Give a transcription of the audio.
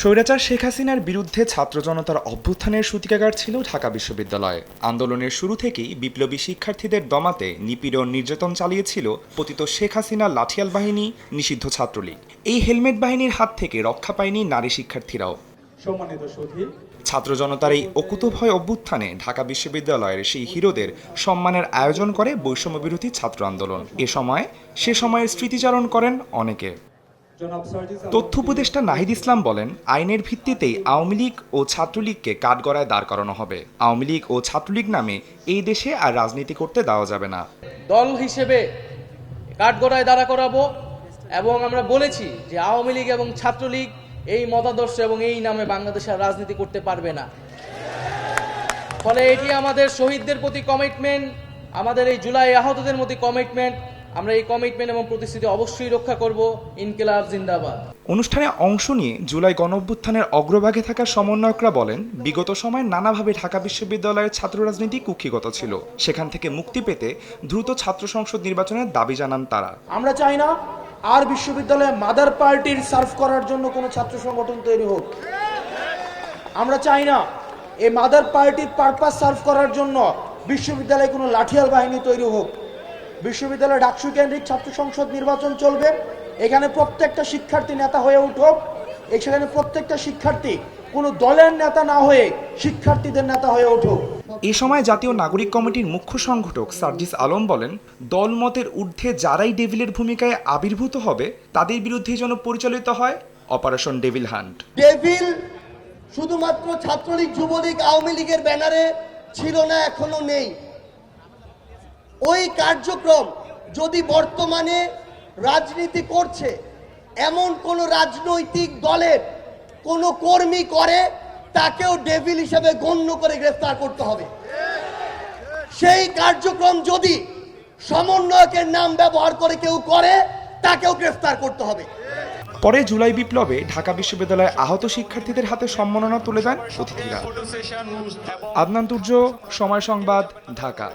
স্বৈরাচার শেখ হাসিনার বিরুদ্ধে ছাত্র জনতার অভ্যুত্থানের সূতিকাগার ছিল ঢাকা বিশ্ববিদ্যালয়। আন্দোলনের শুরু থেকেই বিপ্লবী শিক্ষার্থীদের দমাতে নিপীড়ন নির্যাতন চালিয়েছিল পতিত শেখ হাসিনা লাঠিয়াল বাহিনী নিষিদ্ধ ছাত্রলীগ। এই হেলমেট বাহিনীর হাত থেকে রক্ষা পায়নি নারী শিক্ষার্থীরাও। সম্মানিত ছাত্র জনতার এই অকুতভয় অভ্যুত্থানে ঢাকা বিশ্ববিদ্যালয়ের সেই হিরোদের সম্মানের আয়োজন করে বৈষম্য বিরোধী ছাত্র আন্দোলন। এ সময় সে সময়ের স্মৃতিচারণ করেন অনেকে। তথ্য উপদেষ্টা নাহিদ ইসলাম বলেন, আইনের ভিত্তিতেই আওয়ামী লীগ ও ছাত্রলীগকে কাঠগড়ায় দাঁড় করানো হবে। আওয়ামী লীগ ও ছাত্রলীগ নামে এই দেশে আর রাজনীতি করতে দেওয়া যাবে না। দল হিসেবে কাঠগড়ায় দাঁড়া করাবো এবং আমরা বলেছি যে আওয়ামী লীগ এবং ছাত্রলীগ এই মতাদর্শ এবং এই নামে বাংলাদেশের রাজনীতি করতে পারবে না। ফলে এটি আমাদের শহীদদের প্রতি কমিটমেন্ট আমাদের এই জুলাই আহতদের প্রতি কমিটমেন্ট আমরা এই কমিটমেন্ট এবং প্রতিশ্রুতি অবশ্যই রক্ষা করব ইনকিলাব জিন্দাবাদ। অনুষ্ঠানে অংশ নিয়ে জুলাই গণঅভ্যুত্থানের অগ্রভাগে থাকা সমন্বয়করা বলেন বিগত সময়ে নানাভাবে ঢাকা বিশ্ববিদ্যালয়ের ছাত্র রাজনীতি কুক্ষিগত ছিল। সেখান থেকে মুক্তি পেতে দ্রুত ছাত্র সংসদ নির্বাচনের দাবি জানান তারা। আমরা চাই না আর বিশ্ববিদ্যালয়ে মাদার পার্টির সার্ভ করার জন্য কোনো ছাত্র সংগঠন তৈরি হোক। আমরা চাই না এই মাদার পার্টির পারপাস সার্ভ করার জন্য বিশ্ববিদ্যালয়ে কোনো লাঠিয়াল বাহিনী তৈরি হোক। বিশ্ববিদ্যালয়ে ডাকসু কেন্দ্রিক ছাত্র সংসদ নির্বাচন চলবে। এখানে প্রত্যেকটা শিক্ষার্থী নেতা হয়ে উঠুক। এখানে প্রত্যেকটা শিক্ষার্থী কোনো দলের নেতা না হয়ে শিক্ষার্থীদের নেতা হয়ে উঠুক। এ সময় জাতীয় নাগরিক কমিটির মুখ্য সংগঠক সার্জিস আলম বলেন দলমতের ঊর্ধ্বে যারাই ডেভিলের ভূমিকায় আবির্ভূত হবে তাদের বিরুদ্ধে যেন পরিচালিত হয় অপারেশন ডেভিল হান্ট। ডেভিল শুধুমাত্র ছাত্রলীগ যুবলীগ আওয়ামী লীগের ব্যানারে ছিল না এখনও নেই। ওই কার্যক্রম যদি বর্তমানে রাজনীতি করছে এমন কোন রাজনৈতিক দলের কোন কর্মী করে তাকেও ডেভিল হিসেবে গণ্য করে গ্রেফতার করতে হবে। সেই কার্যক্রম যদি সমন্বয়কের নাম ব্যবহার করে কেউ করে তাকেও গ্রেফতার করতে হবে। পরে জুলাই বিপ্লবে ঢাকা বিশ্ববিদ্যালয়ে আহত শিক্ষার্থীদের হাতে সম্মাননা তুলে দেন অতিথিরা। আদনান তুর্য সময় সংবাদ ঢাকা।